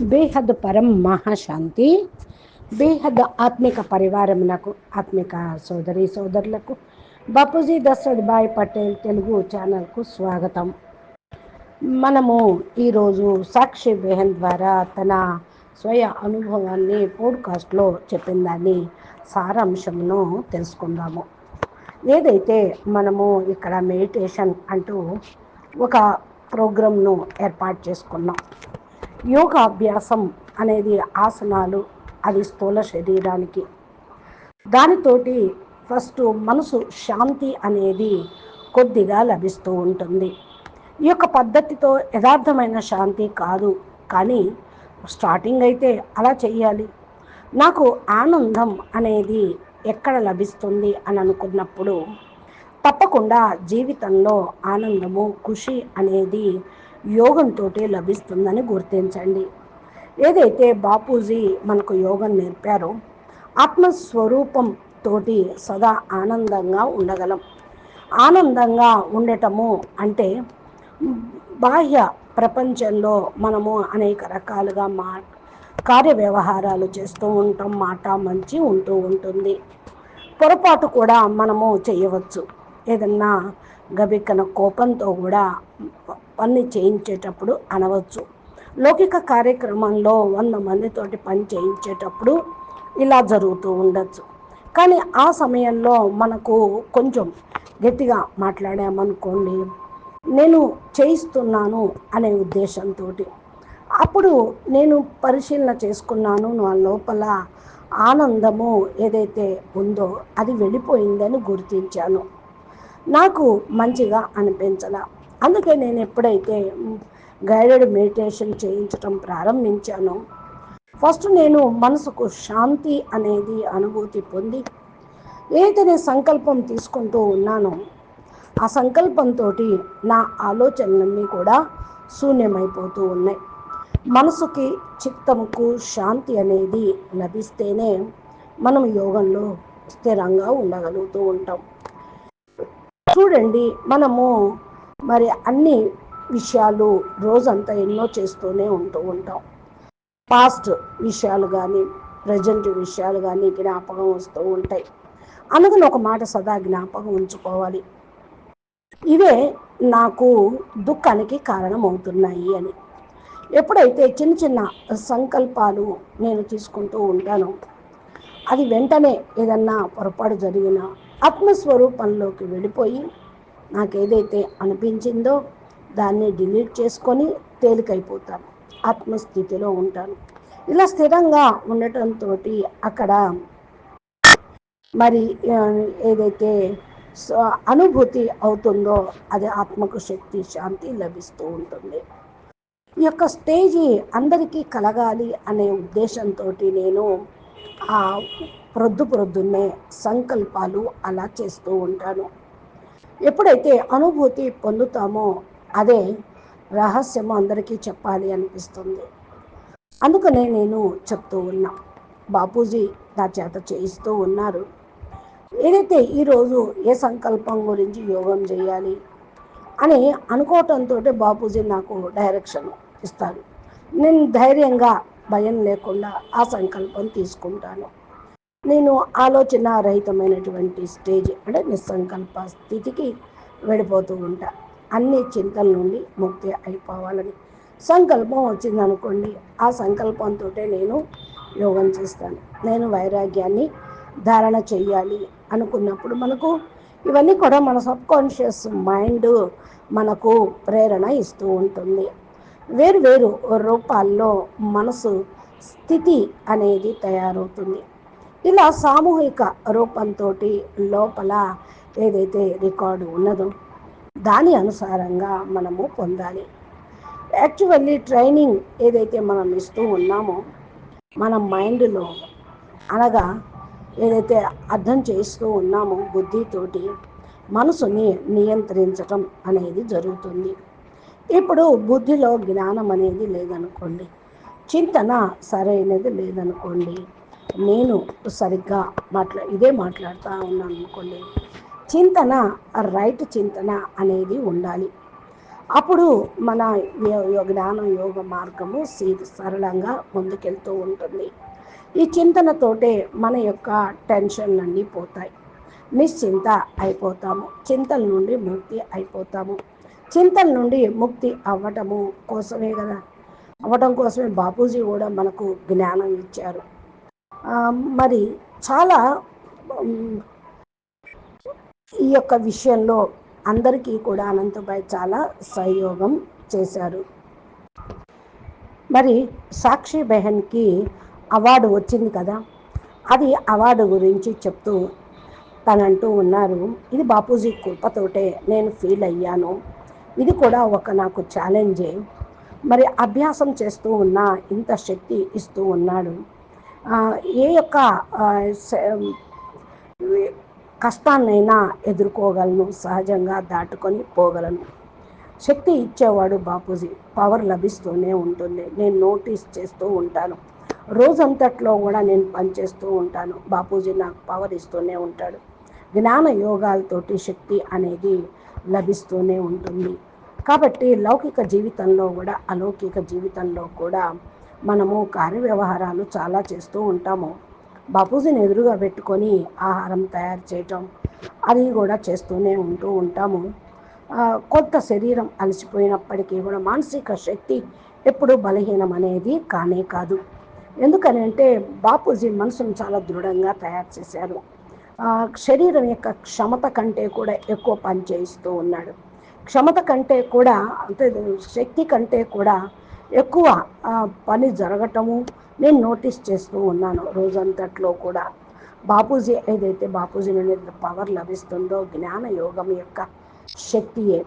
బేహద్ పరం మహాశాంతి బేహద్ ఆత్మిక పరివారమునకు ఆత్మిక సోదరి సోదరులకు. బాపూజీ దశరథ్ భాయ్ పటేల్ తెలుగు ఛానల్కు స్వాగతం. మనము ఈరోజు సాక్షి బేహన్ ద్వారా తన స్వయ అనుభవాన్ని పోడ్కాస్ట్లో చెప్పిన సారాంశమును తెలుసుకుందాము. ఏదైతే మనము ఇక్కడ మెడిటేషన్ అంటూ ఒక ప్రోగ్రామ్ను ఏర్పాటు చేసుకున్నాం. యోగాభ్యాసం అనేది ఆసనాలు అది స్థూల శరీరానికి. దానితోటి ఫస్ట్ మనసు శాంతి అనేది కొద్దిగా లభిస్తూ ఉంటుంది. ఈ యొక్క పద్ధతితో యథార్థమైన శాంతి కాదు కానీ స్టార్టింగ్ అయితే అలా చేయాలి నాకు ఆనందం అనేది ఎక్కడ లభిస్తుంది అని అనుకున్నప్పుడు తప్పకుండా జీవితంలో ఆనందము ఖుషి అనేది యోగంతో లభిస్తుందని గుర్తించండి. ఏదైతే బాపూజీ మనకు యోగం నేర్పారో ఆత్మస్వరూపం తోటి సదా ఆనందంగా ఉండగలం. ఆనందంగా ఉండటము అంటే బాహ్య ప్రపంచంలో మనము అనేక రకాలుగా మా కార్య వ్యవహారాలు చేస్తూ ఉంటాం మాట మంచి ఉంటూ ఉంటుంది. పొరపాటు కూడా మనము చేయవచ్చు. ఏదన్నా గబిక్కన కోపంతో కూడా పని చేయించేటప్పుడు అనవచ్చు. లౌకిక కార్యక్రమంలో వంద మందితోటి పని చేయించేటప్పుడు ఇలా జరుగుతూ ఉండొచ్చు. కానీ ఆ సమయంలో మనకు కొంచెం గట్టిగా మాట్లాడామనుకోండి నేను చేయిస్తున్నాను అనే ఉద్దేశంతో అప్పుడు నేను పరిశీలన చేసుకున్నాను నా లోపల ఆనందము ఏదైతే ఉందో అది వెళ్ళిపోయిందని గుర్తించాను. నాకు మంచిగా అనిపించాల. అందుకే నేను ఎప్పుడైతే గైడెడ్ మెడిటేషన్ చేయించటం ప్రారంభించానో ఫస్ట్ నేను మనసుకు శాంతి అనేది అనుభూతి పొంది ఏదైతే సంకల్పం తీసుకుంటూ ఉన్నానో ఆ సంకల్పంతో నా ఆలోచనలన్నీ కూడా శూన్యమైపోతూ ఉన్నాయి. మనసుకి చిత్తముకు శాంతి అనేది లభిస్తేనే మనం యోగంలో స్థిరంగా ఉండగలుగుతూ ఉంటాం. చూడండి మనము మరి అన్ని విషయాలు రోజంతా ఎన్నో చేస్తూనే ఉంటూ ఉంటాం. పాస్ట్ విషయాలు కానీ ప్రజెంట్ విషయాలు కానీ జ్ఞాపకం వస్తూ ఉంటాయి. అందుకని ఒక మాట సదా జ్ఞాపకం ఉంచుకోవాలి. ఇవే నాకు దుఃఖానికి కారణమవుతున్నాయి అని. ఎప్పుడైతే చిన్న చిన్న సంకల్పాలు నేను తీసుకుంటూ ఉంటానో అది వెంటనే ఏదన్నా పొరపాటు జరిగినా ఆత్మస్వరూపంలోకి వెళ్ళిపోయి నాకు ఏదైతే అనిపించిందో దాన్ని డిలీట్ చేసుకొని తేలికైపోతాను. ఆత్మస్థితిలో ఉంటాను. ఇలా స్థిరంగా ఉండటంతో అక్కడ మరి ఏదైతే అనుభూతి అవుతుందో అది ఆత్మకు శక్తి శాంతి లభిస్తూ ఉంటుంది. ఈ యొక్క స్టేజీ అందరికీ కలగాలి అనే ఉద్దేశంతో నేను ఆ ప్రొద్దు ప్రొద్దున్నే సంకల్పాలు అలా చేస్తూ ఉంటాను. ఎప్పుడైతే అనుభూతి పొందుతామో అదే రహస్యము అందరికీ చెప్పాలి అనిపిస్తుంది. అందుకనే నేను చెప్తూ ఉన్నా. బాపూజీ నా చేత చేయిస్తూ ఉన్నారు. ఏదైతే ఈరోజు ఏ సంకల్పం గురించి యోగం చేయాలి అని అనుకోవటంతో బాపూజీ నాకు డైరెక్షన్ ఇస్తారు. నేను ధైర్యంగా భయం లేకుండా ఆ సంకల్పం తీసుకుంటాను. నేను ఆలోచన రహితమైనటువంటి స్టేజ్ అంటే నిస్సంకల్ప స్థితికి వెళ్ళిపోతూ ఉంటా. అన్ని చింతల నుండి ముక్తి అయిపోవాలని సంకల్పం వచ్చిందనుకోండి ఆ సంకల్పంతో నేను యోగం చేస్తాను. నేను వైరాగ్యాన్ని ధారణ చేయాలి అనుకున్నప్పుడు మనకు ఇవన్నీ కూడా మన సబ్ కాన్షియస్ మైండ్ మనకు ప్రేరణ ఇస్తూ ఉంటుంది. వేరు వేరు రూపాల్లో మనసు స్థితి అనేది తయారవుతుంది. ఇలా సామూహిక రూపంతో లోపల ఏదైతే రికార్డు ఉన్నదో దాని అనుసారంగా మనము పొందాలి. యాక్చువల్లీ ట్రైనింగ్ ఏదైతే మనం ఇస్తూ ఉన్నామో మన మైండ్లో అనగా ఏదైతే అర్థం చేస్తూ ఉన్నామో బుద్ధితోటి మనసుని నియంత్రించటం అనేది జరుగుతుంది. ఇప్పుడు బుద్ధిలో జ్ఞానం అనేది లేదనుకోండి చింతన సరైనది లేదనుకోండి నేను సరిగ్గా మాట్లా ఇదే మాట్లాడుతూ ఉన్నాను అనుకోండి చింతన రైట్ చింతన అనేది ఉండాలి. అప్పుడు మన జ్ఞాన యోగ మార్గము సరళంగా ముందుకెళ్తూ ఉంటుంది. ఈ చింతనతోటే మన యొక్క టెన్షన్లన్నీ పోతాయి. నిశ్చింత అయిపోతాము. చింతల నుండి ముక్తి అయిపోతాము. చింతల నుండి ముక్తి అవ్వటము కోసమే కదా. అవ్వటం కోసమే బాపూజీ కూడా మనకు జ్ఞానం ఇచ్చారు. మరి చాలా ఈ యొక్క విషయంలో అందరికీ కూడా అనంతబాయ్ చాలా సహయోగం చేశారు. మరి సాక్షి బెహన్కి అవార్డు వచ్చింది కదా అది అవార్డు గురించి చెప్తూ తనంటూ ఉన్నారు ఇది బాపూజీ కృపతోటే నేను ఫీల్ అయ్యాను. ఇది కూడా ఒక నాకు ఛాలెంజే. మరి అభ్యాసం చేస్తూ ఉన్నా ఇంత శక్తి ఇస్తూ ఉన్నాడు. ఏ యొక్క కష్టాన్నైనా ఎదుర్కోగలను సహజంగా దాటుకొని పోగలను. శక్తి ఇచ్చేవాడు బాపూజీ పవర్ లభిస్తూనే ఉంటుంది. నేను నోటీస్ చేస్తూ ఉంటాను. రోజంతట్లో కూడా నేను పనిచేస్తూ ఉంటాను. బాపూజీ నాకు పవర్ ఇస్తూనే ఉంటాడు. జ్ఞాన యోగాలతోటి శక్తి అనేది లభిస్తూనే ఉంటుంది. కాబట్టి లౌకిక జీవితంలో కూడా అలౌకిక జీవితంలో కూడా మనము కార్యవ్యవహారాలు చాలా చేస్తూ ఉంటాము. బాపూజీని ఎదురుగా పెట్టుకొని ఆహారం తయారు చేయటం అది కూడా చేస్తూనే ఉంటూ ఉంటాము. కొత్త శరీరం అలసిపోయినప్పటికీ కూడా మానసిక శక్తి ఎప్పుడు బలహీనం అనేది కానే కాదు. ఎందుకని అంటే బాపూజీ మనసును చాలా దృఢంగా తయారు చేశారు. శరీరం యొక్క క్షమత కంటే కూడా ఎక్కువ పని చేయిస్తూ ఉన్నాడు. క్షమత కంటే కూడా అంటే శక్తి కంటే కూడా ఎక్కువ పని జరగటము నేను నోటీస్ చేస్తూ ఉన్నాను రోజంతట్లో కూడా. బాపూజీ ఏదైతే బాపూజీ నుండి పవర్ లభిస్తుందో జ్ఞాన యోగం యొక్క శక్తియే.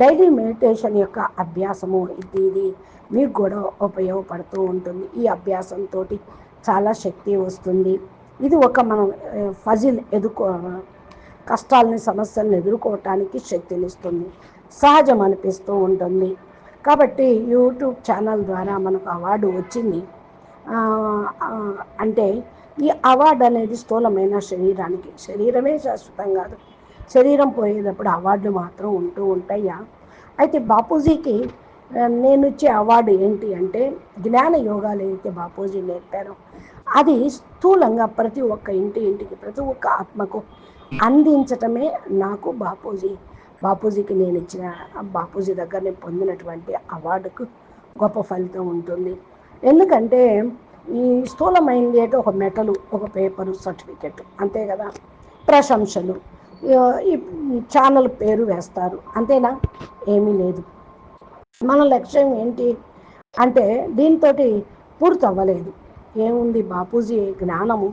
డైలీ మెడిటేషన్ యొక్క అభ్యాసము ఇది ఇది మీకు కూడా ఉపయోగపడుతూ ఉంటుంది. ఈ అభ్యాసంతో చాలా శక్తి వస్తుంది. ఇది ఒక మనం ఫజిల్ ఎదుర్కో కష్టాలని సమస్యలను ఎదుర్కోవటానికి శక్తినిస్తుంది. సహజం అనిపిస్తూ ఉంటుంది. కాబట్టి యూట్యూబ్ ఛానల్ ద్వారా మనకు అవార్డు వచ్చింది. అంటే ఈ అవార్డు అనేది స్థూలమైన శరీరానికి శరీరమే శాశ్వతం కాదు. శరీరం పోయేటప్పుడు అవార్డులు మాత్రం ఉంటూ ఉంటాయా. అయితే బాపూజీకి నేను ఇచ్చే అవార్డు ఏంటి అంటే జ్ఞాన యోగాలు ఏదైతే బాపూజీ నేర్పారో అది స్థూలంగా ప్రతి ఒక్క ఇంటి ఇంటికి ప్రతి ఒక్క ఆత్మకు అందించటమే నాకు బాపూజీ బాపూజీకి నేను ఇచ్చిన బాపూజీ దగ్గర నేను పొందినటువంటి అవార్డుకు గొప్ప ఫలితం ఉంటుంది. ఎందుకంటే ఈ స్థూలమైంది అంటే ఒక మెటలు ఒక పేపరు సర్టిఫికెట్ అంతే కదా ప్రశంసలు. ఈ ఛానల్ పేరు వేస్తారు. అంతేనా? ఏమీ లేదు. మన లక్ష్యం ఏంటి అంటే దీంతో పూర్తి అవ్వలేదు ఏముంది బాపూజీ జ్ఞానము?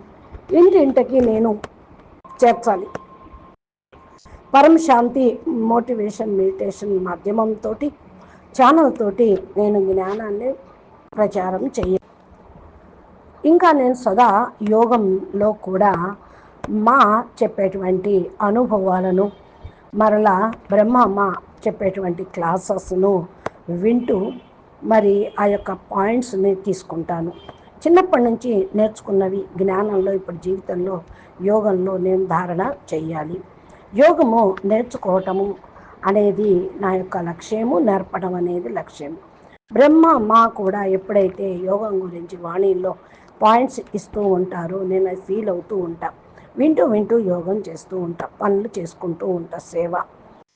ఇంటింటికి నేను చేర్చాలి. పరం శాంతి మోటివేషన్ మెడిటేషన్ మాధ్యమంతో ఛానల్ తోటి నేను జ్ఞానాన్ని ప్రచారం చెయ్య ఇంకా నేను సదా యోగంలో కూడా మా చెప్పేటువంటి అనుభవాలను మరలా బ్రహ్మమ్మ చెప్పేటువంటి క్లాసెస్ను వింటూ మరి ఆ యొక్క పాయింట్స్ని తీసుకుంటాను. చిన్నప్పటి నుంచి నేర్చుకున్నవి జ్ఞానంలో ఇప్పుడు జీవితంలో యోగంలో నేను ధారణ చెయ్యాలి. యోగము నేర్చుకోవటము అనేది నా యొక్క లక్ష్యము నేర్పడం అనేది లక్ష్యం బ్రహ్మ మా కూడా ఎప్పుడైతే యోగం గురించి వాణిల్లో పాయింట్స్ ఇస్తూ ఉంటారో నేను ఫీల్ అవుతూ ఉంటా. వింటూ వింటూ యోగం చేస్తూ ఉంటా పనులు చేసుకుంటూ ఉంటా సేవ.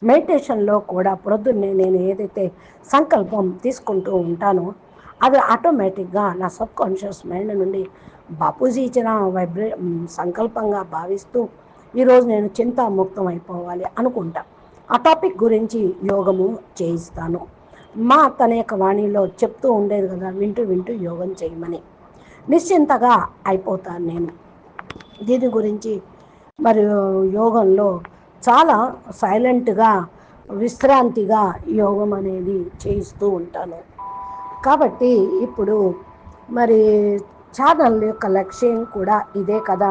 మెడిటేషన్లో కూడా ప్రొద్దున్నే నేను ఏదైతే సంకల్పం తీసుకుంటూ ఉంటానో అది ఆటోమేటిక్గా నా సబ్ కాన్షియస్ మైండ్ నుండి బాపూజీ ఇచ్చిన వైబ్రే సంకల్పంగా భావిస్తూ ఈరోజు నేను చింతాముక్తం అయిపోవాలి అనుకుంటా. ఆ టాపిక్ గురించి యోగము చేయిస్తాను. మా తన యొక్క వాణిలో చెప్తూ ఉండేది కదా వింటూ వింటూ యోగం చేయమని. నిశ్చింతగా అయిపోతాను నేను. దీని గురించి మరి యోగంలో చాలా సైలెంట్గా విశ్రాంతిగా యోగం అనేది చేయిస్తూ ఉంటాను. కాబట్టి ఇప్పుడు మరి ఛానల్ యొక్క లక్ష్యం కూడా ఇదే కదా.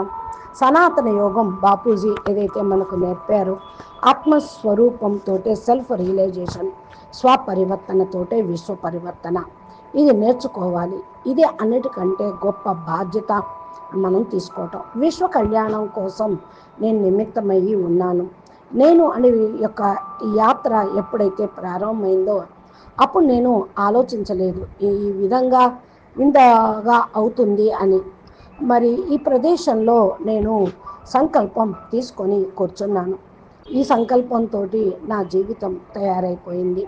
సనాతన యోగం బాపూజీ ఏదైతే మనకు నేర్పారో ఆత్మస్వరూపంతో సెల్ఫ్ రియలైజేషన్ స్వపరివర్తనతోటే విశ్వ పరివర్తన ఇది నేర్చుకోవాలి. ఇది అన్నిటికంటే గొప్ప బాధ్యత మనం తీసుకోవటం. విశ్వ కళ్యాణం కోసం నేను నిమిత్తమయ్యి ఉన్నాను. నేను అనే యొక్క యాత్ర ఎప్పుడైతే ప్రారంభమైందో అప్పుడు నేను ఆలోచించలేదు. ఈ విధంగా ఇంతగా అవుతుంది అని. మరి ఈ ప్రదేశంలో నేను సంకల్పం తీసుకొని కూర్చున్నాను. ఈ సంకల్పంతో నా జీవితం తయారైపోయింది.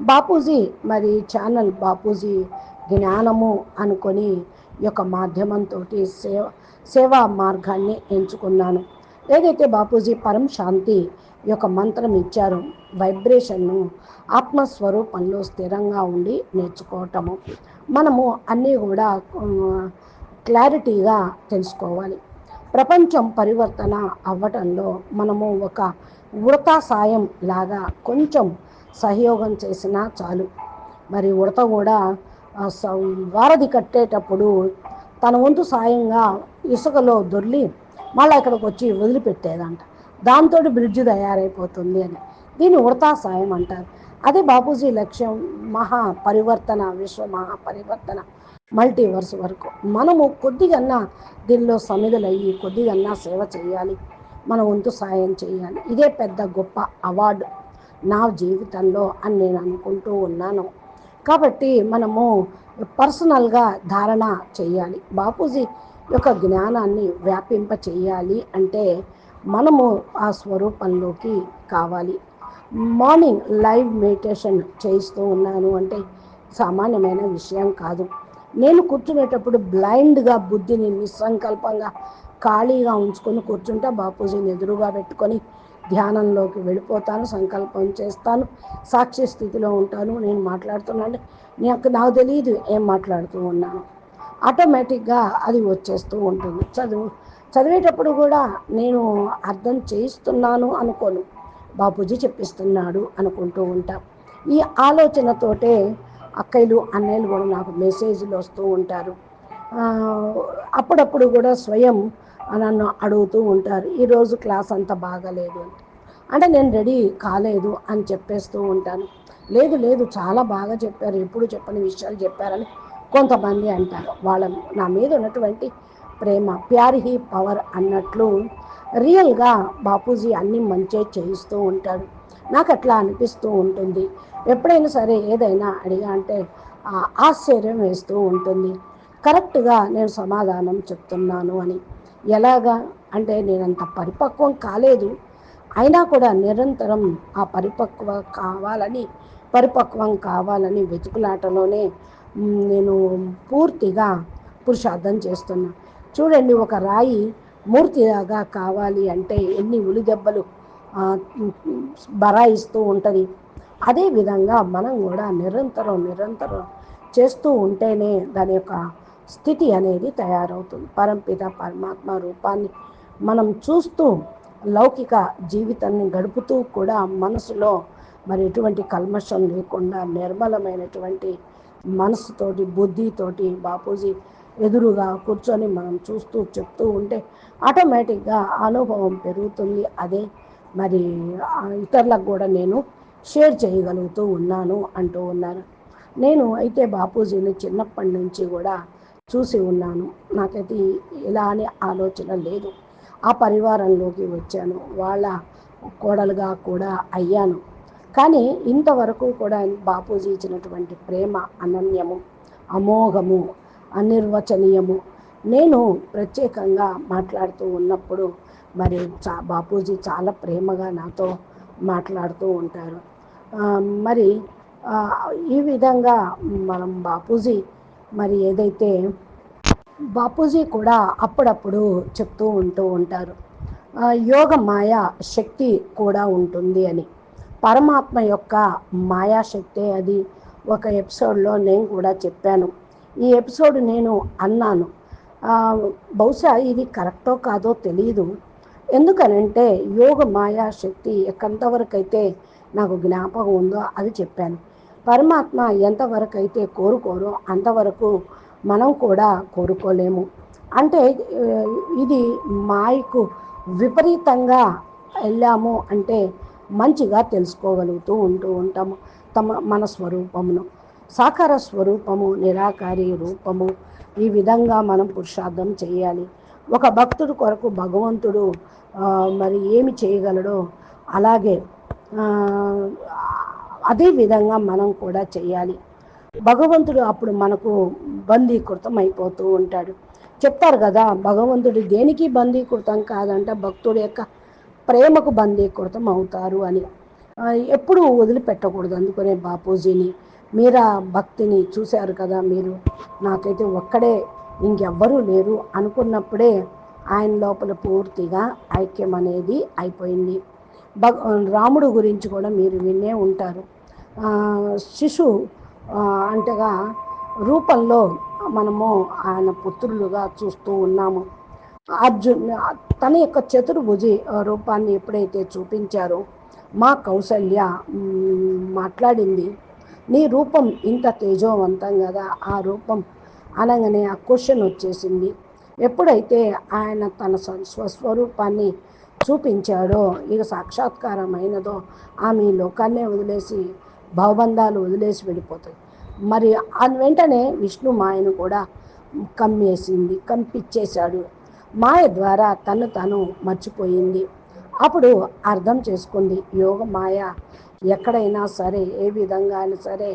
బాపూజీ మరి ఛానల్ బాపూజీ జ్ఞానము అనుకొని యొక్క మాధ్యమంతో సేవ సేవా మార్గాన్ని ఎంచుకున్నాను. ఏదైతే బాపూజీ పరం శాంతి యొక్క మంత్రం ఇచ్చారు. వైబ్రేషన్ను ఆత్మస్వరూపంలో స్థిరంగా ఉండి నేర్చుకోవటము. మనము అన్నీ కూడా క్లారిటీగా తెలుసుకోవాలి. ప్రపంచం పరివర్తన అవ్వటంలో మనము ఒక ఉడత సాయం లాగా కొంచెం సహయోగం చేసినా చాలు. మరి ఉడత కూడా వారధి కట్టేటప్పుడు తన వంతు సాయంగా ఇసుకలో దొర్లి మళ్ళీ ఇక్కడికి వచ్చి వదిలిపెట్టేదంట. దాంతో బ్రిడ్జ్ తయారైపోతుంది అని. దీన్ని ఉడతా సాయం అంటారు. అదే బాపూజీ లక్ష్యం మహా పరివర్తన విశ్వ మహా పరివర్తన మల్టీవర్స్ వరకు. మనము కొద్దిగన్నా దీనిలో సమిధులయ్యి కొద్దిగన్నా సేవ చేయాలి. మన వంతు సాయం చేయాలి. ఇదే పెద్ద గొప్ప అవార్డు నా జీవితంలో అని నేను అనుకుంటూ ఉన్నాను. కాబట్టి మనము పర్సనల్గా ధారణ చేయాలి. బాపూజీ యొక్క జ్ఞానాన్ని వ్యాపింప చేయాలి అంటే మనము ఆ స్వరూపంలోకి కావాలి. మార్నింగ్ లైవ్ మెడిటేషన్ చేయిస్తూ ఉన్నాను అంటే సామాన్యమైన విషయం కాదు. నేను కూర్చునేటప్పుడు బ్లైండ్గా బుద్ధిని నిస్సంకల్పంగా ఖాళీగా ఉంచుకొని కూర్చుంటే బాపూజీని ఎదురుగా పెట్టుకొని ధ్యానంలోకి వెళ్ళిపోతాను సంకల్పం చేస్తాను సాక్షి స్థితిలో ఉంటాను నేను మాట్లాడుతున్నాను. నాకు నాకు తెలియదు ఏం మాట్లాడుతూ ఉన్నాను. ఆటోమేటిక్గా అది వచ్చేస్తూ ఉంటుంది. చదువు చదివేటప్పుడు కూడా నేను అర్థం చేయిస్తున్నాను అనుకోను. బాపూజీ చెప్పిస్తున్నాడు అనుకుంటూ ఉంటాం. ఈ ఆలోచనతోటే అక్కయ్యలు అన్నయ్యలు కూడా నాకు మెసేజ్లు వస్తూ ఉంటారు. అప్పుడప్పుడు కూడా స్వయం నన్ను అడుగుతూ ఉంటారు ఈరోజు క్లాస్ అంత బాగలేదు అంటే నేను రెడీ కాలేదు అని చెప్పేస్తూ ఉంటాను. లేదు లేదు చాలా బాగా చెప్పారు ఎప్పుడు చెప్పని విషయాలు చెప్పారని కొంతమంది అంటారు. వాళ్ళ నా మీద ఉన్నటువంటి ప్రేమ. ప్యారిహి పవర్ అన్నట్లు రియల్గా బాపూజీ అన్నీ మంచే చేయిస్తూ ఉంటాడు. నాకు అట్లా అనిపిస్తూ ఉంటుంది. ఎప్పుడైనా సరే ఏదైనా అడిగా అంటే ఆశ్చర్యం వేస్తూ ఉంటుంది. కరెక్ట్గా నేను సమాధానం చెప్తున్నాను అని. ఎలాగా? అంటే నేను అంత పరిపక్వం కాలేదు. అయినా కూడా నిరంతరం ఆ పరిపక్వ కావాలని పరిపక్వం కావాలని వెతుకులాటలోనే నేను పూర్తిగా పురుషార్థం చేస్తున్నా. చూడండి ఒక రాయి మూర్తిగా కావాలి అంటే ఎన్ని ఉలి దెబ్బలు బరాయిస్తూ ఉంటుంది. అదేవిధంగా మనం కూడా నిరంతరం నిరంతరం చేస్తూ ఉంటేనే దాని యొక్క స్థితి అనేది తయారవుతుంది. పరంపిత పరమాత్మ రూపాన్ని మనం చూస్తూ లౌకిక జీవితాన్ని గడుపుతూ కూడా మనసులో మరి ఎటువంటి కల్మషం లేకుండా నిర్మలమైనటువంటి మనసుతోటి బుద్ధితోటి బాపూజీ ఎదురుగా కూర్చొని మనం చూస్తూ చెప్తూ ఉంటే ఆటోమేటిక్గా అనుభవం పెరుగుతుంది. అదే మరి ఇతరులకు కూడా నేను షేర్ చేయగలుగుతూ ఉన్నాను అంటూ ఉన్నారు. నేను అయితే బాపూజీని చిన్నప్పటి నుంచి కూడా చూసి ఉన్నాను. నాకైతే ఇలా అనే ఆలోచన లేదు. ఆ పరివారంలోకి వచ్చాను. వాళ్ళ కోడలుగా కూడా అయ్యాను. కానీ ఇంతవరకు కూడా బాపూజీ ఇచ్చినటువంటి ప్రేమ అనన్యము అమోఘము అనిర్వచనీయము. నేను ప్రత్యేకంగా మాట్లాడుతూ ఉన్నప్పుడు మరి చా బాపూజీ చాలా ప్రేమగా నాతో మాట్లాడుతూ ఉంటారు. మరి ఈ విధంగా మనం బాపూజీ మరి ఏదైతే బాపూజీ కూడా అప్పుడప్పుడు చెప్తూ ఉంటూ ఉంటారు. యోగ మాయా శక్తి కూడా ఉంటుంది అని. పరమాత్మ యొక్క మాయాశక్తే అది. ఒక ఎపిసోడ్లో నేను కూడా చెప్పాను. ఈ ఎపిసోడ్ నేను అన్నాను. బహుశా ఇది కరెక్టో కాదో తెలియదు ఎందుకనంటే యోగ మాయా శక్తి ఎంతవరకు అయితే నాకు జ్ఞాపకం ఉందో అది చెప్పాను. పరమాత్మ ఎంతవరకు అయితే కోరుకోరో అంతవరకు మనం కూడా కోరుకోలేము. అంటే ఇది మాయకు విపరీతంగా వెళ్ళాము అంటే మంచిగా తెలుసుకోగలుగుతూ ఉంటూ ఉంటాము. తమ మన స్వరూపమును. సాకార స్వరూపము నిరాకారి రూపము. ఈ విధంగా మనం పురుషార్థం చేయాలి. ఒక భక్తుడు కొరకు భగవంతుడు మరి ఏమి చేయగలడో అలాగే అదే విధంగా మనం కూడా చేయాలి. భగవంతుడు అప్పుడు మనకు బందీకృతం అయిపోతూ ఉంటాడు. చెప్తారు కదా భగవంతుడు దేనికి బందీకృతం కాదంటే భక్తుడి యొక్క ప్రేమకు బందీకృతం అవుతారు అని. ఎప్పుడూ వదిలిపెట్టకూడదు అందుకనే బాపూజీని. మీరా భక్తిని చూశారు కదా మీరు? నాకైతే ఒక్కడే ఇంకెవ్వరూ లేరు అనుకున్నప్పుడే ఆయన లోపల పూర్తిగా ఐక్యం అనేది అయిపోయింది. భగ రాముడు గురించి కూడా మీరు వినే ఉంటారు. శిశు అంటగా రూపంలో మనము ఆయన పుత్రులుగా చూస్తూ ఉన్నాము. అర్జున్ తన యొక్క చతుర్భుజి రూపాన్ని ఎప్పుడైతే చూపించారో మా కౌసల్య మాట్లాడింది. నీ రూపం ఇంత తేజోవంతం కదా? ఆ రూపం అనగానే ఆ క్వశ్చన్ వచ్చేసింది. ఎప్పుడైతే ఆయన తన స్వస్వరూపాన్ని చూపించాడో ఇక సాక్షాత్కారమైనదో ఆమె లోకాన్నే వదిలేసి భవబంధాలు వదిలేసి వెళ్ళిపోతాయి మరి వెంటనే విష్ణు మాయను కూడా కమ్మేసింది కంపిచ్చేశాడు. మాయ ద్వారా తను తను మర్చిపోయింది. అప్పుడు అర్థం చేసుకుంది యోగ మాయ ఎక్కడైనా సరే ఏ విధంగా అయినా సరే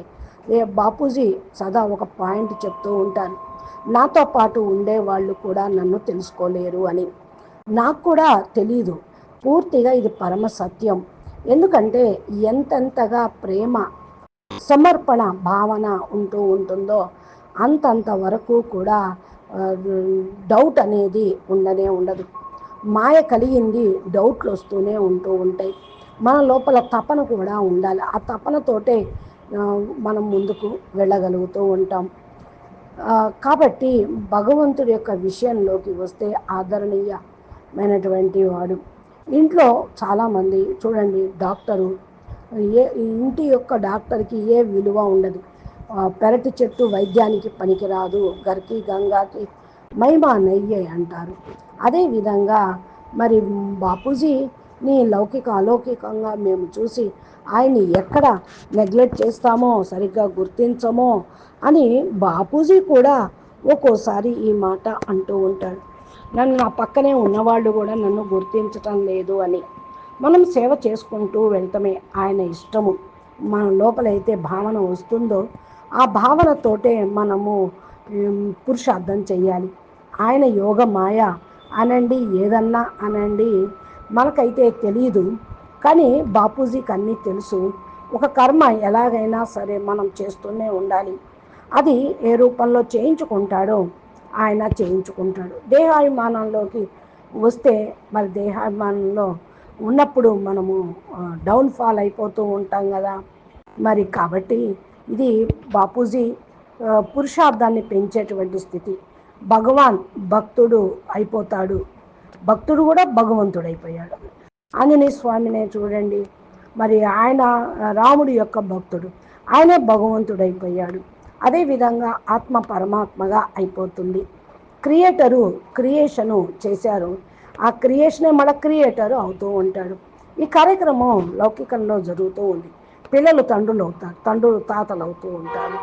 ఏ బాపూజీ సదా ఒక పాయింట్ చెప్తూ ఉంటాను నాతో పాటు ఉండే వాళ్ళు కూడా నన్ను తెలుసుకోలేరు అని. నాకు కూడా తెలీదు. పూర్తిగా ఇది పరమ సత్యం. ఎందుకంటే ఎంతెంతగా ప్రేమ సమర్పణ భావన ఉంటూ ఉంటుందో అంతంత వరకు కూడా డౌట్ అనేది ఉండనే ఉండదు. మాయ కలిగింది డౌట్లు వస్తూనే ఉంటూ ఉంటాయి. మన లోపల తపన కూడా ఉండాలి. ఆ తపనతోటే మనం ముందుకు వెళ్ళగలుగుతూ ఉంటాం. కాబట్టి భగవంతుడి యొక్క విషయంలోకి వస్తే ఆదరణీయమైనటువంటి వాడు. ఇంట్లో చాలామంది చూడండి డాక్టరు ఏ ఇంటి యొక్క డాక్టర్కి ఏ విలువ ఉండదు. పెరటి చెట్టు వైద్యానికి పనికిరాదు. గరికి గంగాకి మైమా నెయ్యే అంటారు. అదేవిధంగా మరి బాపూజీ నీ లౌకిక అలౌకికంగా మేము చూసి ఆయన్ని ఎక్కడ నెగ్లెక్ట్ చేస్తామో సరిగ్గా గుర్తించమో అని బాపూజీ కూడా ఒక్కోసారి ఈ మాట అంటూ ఉంటాడు. నన్ను నా పక్కనే ఉన్నవాళ్ళు కూడా నన్ను గుర్తించటం లేదు అని మనం సేవ చేసుకుంటూ వెళ్తామే ఆయన ఇష్టము. మన లోపలైతే భావన వస్తుందో ఆ భావనతోటే మనము పురుషార్థం చెయ్యాలి. ఆయన యోగ మాయ అనండి ఏదన్నా అనండి మనకైతే తెలియదు కానీ బాపూజీకి అన్నీ తెలుసు. ఒక కర్మ ఎలాగైనా సరే మనం చేస్తూనే ఉండాలి. అది ఏ రూపంలో చేయించుకుంటాడో ఆయన చేయించుకుంటాడు. దేహాభిమానంలోకి వస్తే మరి దేహాభిమానంలో ఉన్నప్పుడు మనము డౌన్ఫాల్ అయిపోతూ ఉంటాం కదా. మరి కాబట్టి ఇది బాపూజీ పురుషార్థాన్ని పెంచేటువంటి స్థితి. భగవాన్ భక్తుడు అయిపోతాడు. భక్తుడు కూడా భగవంతుడు అయిపోయాడు ఆంజనేయ స్వామినే చూడండి. మరి ఆయన రాముడి యొక్క భక్తుడు. ఆయనే భగవంతుడైపోయాడు. అదేవిధంగా ఆత్మ పరమాత్మగా అయిపోతుంది. క్రియేటరు క్రియేషను చేశారు. ఆ క్రియేషనే మన క్రియేటర్ అవుతూ ఉంటాడు. ఈ కార్యక్రమం లౌకికంలో జరుగుతూ ఉంది. పిల్లలు తండ్రులు అవుతారు తండ్రులు తాతలు అవుతూ ఉంటారు.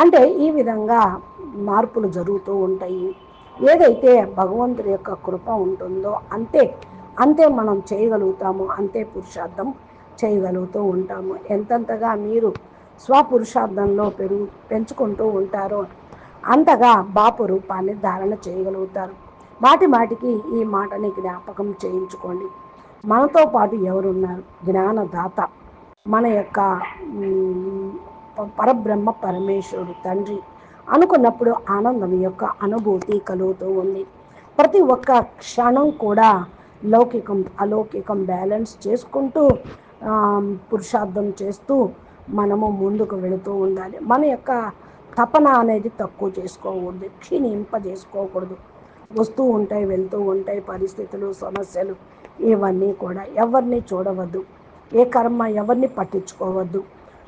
అంటే ఈ విధంగా మార్పులు జరుగుతూ ఉంటాయి. ఏదైతే భగవంతుడి యొక్క కృప ఉంటుందో అంతే అంతే మనం చేయగలుగుతాము అంతే పురుషార్థం చేయగలుగుతూ ఉంటాము. ఎంతెంతగా మీరు స్వపురుషార్థంలో పెరుగు పెంచుకుంటూ ఉంటారో అంతగా బాపు రూపాన్ని ధారణ చేయగలుగుతారు. మాటి మాటికి ఈ మాటని జ్ఞాపకం చేయించుకోండి. మనతో పాటు ఎవరున్నారు? జ్ఞానదాత మన యొక్క పరబ్రహ్మ పరమేశ్వరుడు తండ్రి అనుకున్నప్పుడు ఆనందం యొక్క అనుభూతి కలుగుతూ ఉంది. ప్రతి ఒక్క క్షణం కూడా లౌకికం అలౌకికం బ్యాలెన్స్ చేసుకుంటూ పురుషార్థం చేస్తూ మనము ముందుకు వెళుతూ ఉండాలి. మన యొక్క తపన అనేది తక్కువ చేసుకోకూడదు క్షీణింప చేసుకోకూడదు వస్తూ ఉంటాయి వెళ్తూ ఉంటాయి పరిస్థితులు సమస్యలు ఇవన్నీ కూడా ఎవరిని చూడవద్దు. ఏ కర్మ ఎవరిని పట్టించుకోవద్దు.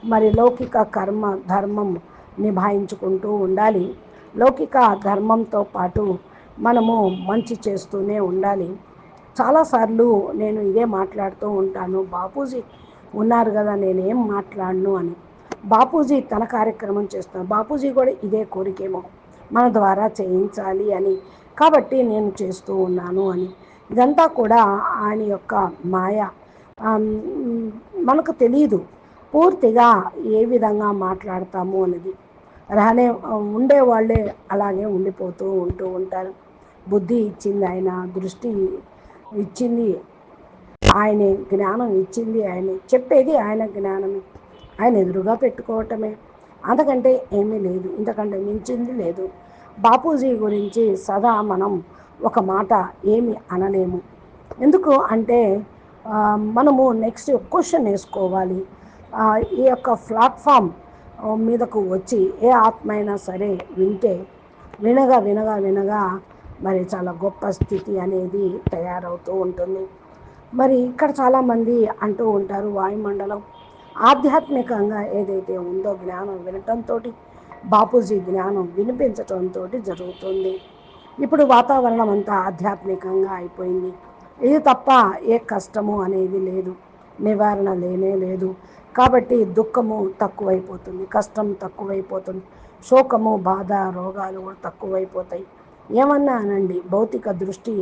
మరి లౌకిక కర్మ ధర్మం నిభాయించుకుంటూ ఉండాలి. లౌకిక ధర్మంతో పాటు మనము మంచి చేస్తూనే ఉండాలి. చాలాసార్లు నేను ఇదే మాట్లాడుతూ ఉంటాను. బాపూజీ ఉన్నారు కదా నేనేం మాట్లాడను అని. బాపూజీ తన కార్యక్రమం చేస్తాను బాపూజీ కూడా ఇదే కోరికేమో మన ద్వారా చేయించాలి అని. కాబట్టి నేను చేస్తూ ఉన్నాను అని. ఇదంతా కూడా ఆయన యొక్క మాయ. మనకు తెలియదు. పూర్తిగా ఏ విధంగా మాట్లాడతాము అనేది రానే ఉండేవాళ్ళే అలాగే ఉండిపోతూ ఉంటూ ఉంటారు. బుద్ధి ఇచ్చింది ఆయన దృష్టి ఇచ్చింది ఆయన జ్ఞానం ఇచ్చింది ఆయన చెప్పేది ఆయన జ్ఞానమే. ఆయన ఎదురుగా పెట్టుకోవటమే. అంతకంటే ఏమీ లేదు ఇంతకంటే మించింది లేదు. బాపూజీ గురించి సదా మనం ఒక మాట ఏమి అనలేము. ఎందుకు అంటే మనము నెక్స్ట్ క్వశ్చన్ వేసుకోవాలి. ఈ యొక్క ప్లాట్ఫామ్ మీదకు వచ్చి ఏ ఆత్మ అయినా సరే వింటే వినగా వినగా వినగా మరి చాలా గొప్ప స్థితి అనేది తయారవుతూ ఉంటుంది. మరి ఇక్కడ చాలామంది అంటూ ఉంటారు వాయుమండలం. ఆధ్యాత్మికంగా ఏదైతే ఉందో జ్ఞానం వినటంతో బాపూజీ జ్ఞానం వినిపించటంతో జరుగుతుంది. ఇప్పుడు వాతావరణం అంతా ఆధ్యాత్మికంగా అయిపోయింది. ఇది తప్ప ఏ కష్టము అనేది లేదు. నివారణ లేనే లేదు. కాబట్టి దుఃఖము తక్కువైపోతుంది కష్టం తక్కువైపోతుంది శోకము బాధ రోగాలు కూడా తక్కువైపోతాయి. ఏమన్నా అనండి భౌతిక దృష్టి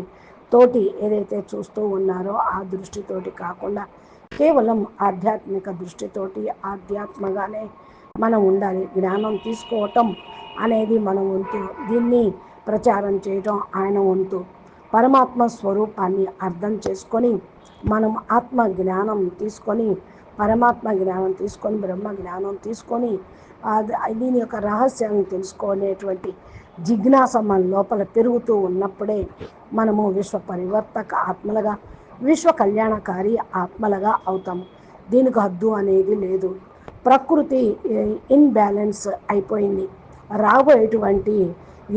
తోటి ఏదైతే చూస్తూ ఉన్నారో ఆ దృష్టితోటి కాకుండా కేవలం ఆధ్యాత్మిక దృష్టితోటి ఆధ్యాత్మగానే మనం ఉండాలి. జ్ఞానం తీసుకోవటం అనేది మన వంతు దీన్ని ప్రచారం చేయటం ఆయన వంతు. పరమాత్మ స్వరూపాన్ని అర్థం చేసుకొని మనం ఆత్మ జ్ఞానం తీసుకొని పరమాత్మ జ్ఞానం తీసుకొని బ్రహ్మ జ్ఞానం తీసుకొని దీని యొక్క రహస్యాన్ని తెలుసుకునేటువంటి జిజ్ఞాస మన లోపల పెరుగుతూ ఉన్నప్పుడే మనము విశ్వ పరివర్తక ఆత్మలుగా విశ్వ కళ్యాణకారి ఆత్మలుగా అవుతాము. దీనికి హద్దు అనేది లేదు. ప్రకృతి ఇన్బ్యాలెన్స్ అయిపోయింది. రాబోయేటువంటి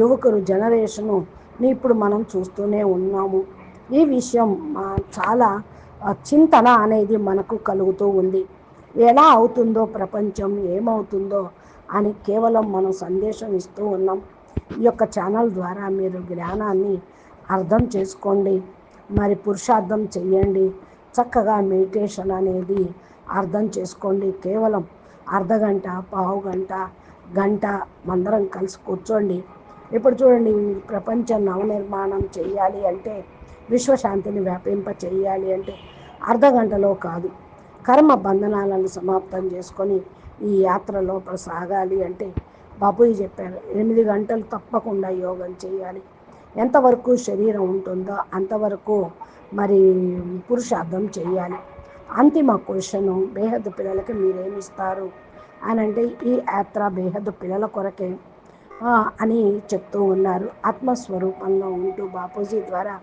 యువకులు జనరేషను ఇప్పుడు మనం చూస్తూనే ఉన్నాము. ఈ విషయం చాలా చింతన అనేది మనకు కలుగుతూ ఉంది. ఎలా అవుతుందో ప్రపంచం ఏమవుతుందో అని కేవలం మనం సందేశం ఇస్తూ ఉన్నాం. ఈ యొక్క ఛానల్ ద్వారా మీరు జ్ఞానాన్ని అర్థం చేసుకోండి. మరి పురుషార్థం చెయ్యండి. చక్కగా మెడిటేషన్ అనేది అర్థం చేసుకోండి. కేవలం అర్ధగంట పావు గంట గంట మందరం కలిసి కూర్చోండి. ఇప్పుడు చూడండి ప్రపంచ నవనిర్మాణం చేయాలి అంటే విశ్వశాంతిని వ్యాపింప చేయాలి అంటే అర్ధ గంటలో కాదు. కర్మ బంధనాలను సమాప్తం చేసుకొని ఈ యాత్ర లోపల సాగాలి అంటే బాపూజీ చెప్పారు ఎనిమిది గంటలు తప్పకుండా యోగం చేయాలి. ఎంతవరకు శరీరం ఉంటుందో అంతవరకు మరి పురుషార్థం చేయాలి. అంతిమ క్వశ్చను బేహద్ పిల్లలకి మీరేమిస్తారు? అని అంటే ఈ యాత్ర బేహద్ పిల్లల కొరకే అని చెప్తూ ఉన్నారు. ఆత్మస్వరూపంలో ఉంటూ బాపూజీ ద్వారా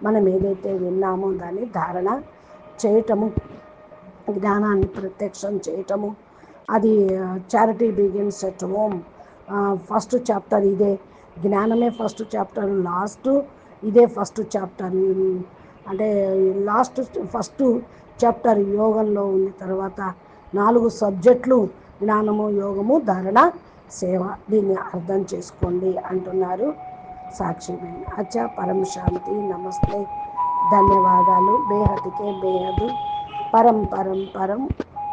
మనం ఏదైతే విన్నామో దాన్ని ధారణ చేయటము జ్ఞానాన్ని ప్రత్యక్షం చేయటము అది charity begins at home first chapter ఇదే. జ్ఞానమే ఫస్ట్ చాప్టర్ లాస్ట్ ఇదే ఫస్ట్ చాప్టర్ అంటే లాస్ట్ ఫస్ట్ చాప్టర్ యోగంలో ఉంది తర్వాత నాలుగు సబ్జెక్టులు జ్ఞానము యోగము ధారణ సేవ. దీన్ని అర్థం చేసుకోండి అంటున్నారు. సాక్షిమే. అచ్చా పరం శాంతి నమస్తే. ధన్యవాదాలు. బేహద్కే బేహదు పరం పరం పరం.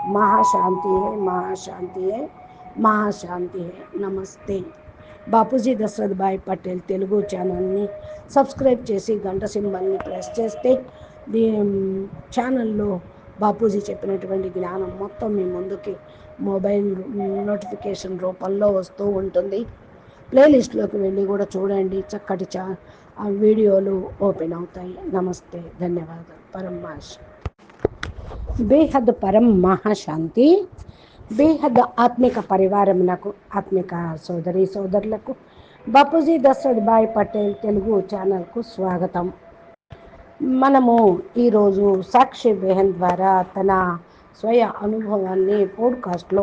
మహాశాంతి హే మహాశాంతి హే మహాశాంతి హే నమస్తే. బాపూజీ దశరథ్ భాయ్ పటేల్ తెలుగు ఛానల్ని సబ్స్క్రైబ్ చేసి గంట సింబల్ని ప్రెస్ చేస్తే దీ ఛానల్లో బాపూజీ చెప్పినటువంటి జ్ఞానం మొత్తం మీ ముందుకి మొబైల్ నోటిఫికేషన్ రూపంలో వస్తూ ఉంటుంది. ప్లేలిస్ట్లోకి వెళ్ళి కూడా చూడండి చక్కటి చా వీడియోలు ఓపెన్ అవుతాయి. నమస్తే ధన్యవాదాలు. పరం బేహద్ పరం మహాశాంతి. బేహద్ ఆత్మిక పరివారమునకు ఆత్మిక సోదరి సోదరులకు బాపూజీ దశరథ్ భాయ్ పటేల్ తెలుగు ఛానల్కు స్వాగతం. మనము ఈరోజు సాక్షి బేహన్ ద్వారా తన స్వయ అనుభవాన్ని పోడ్కాస్ట్లో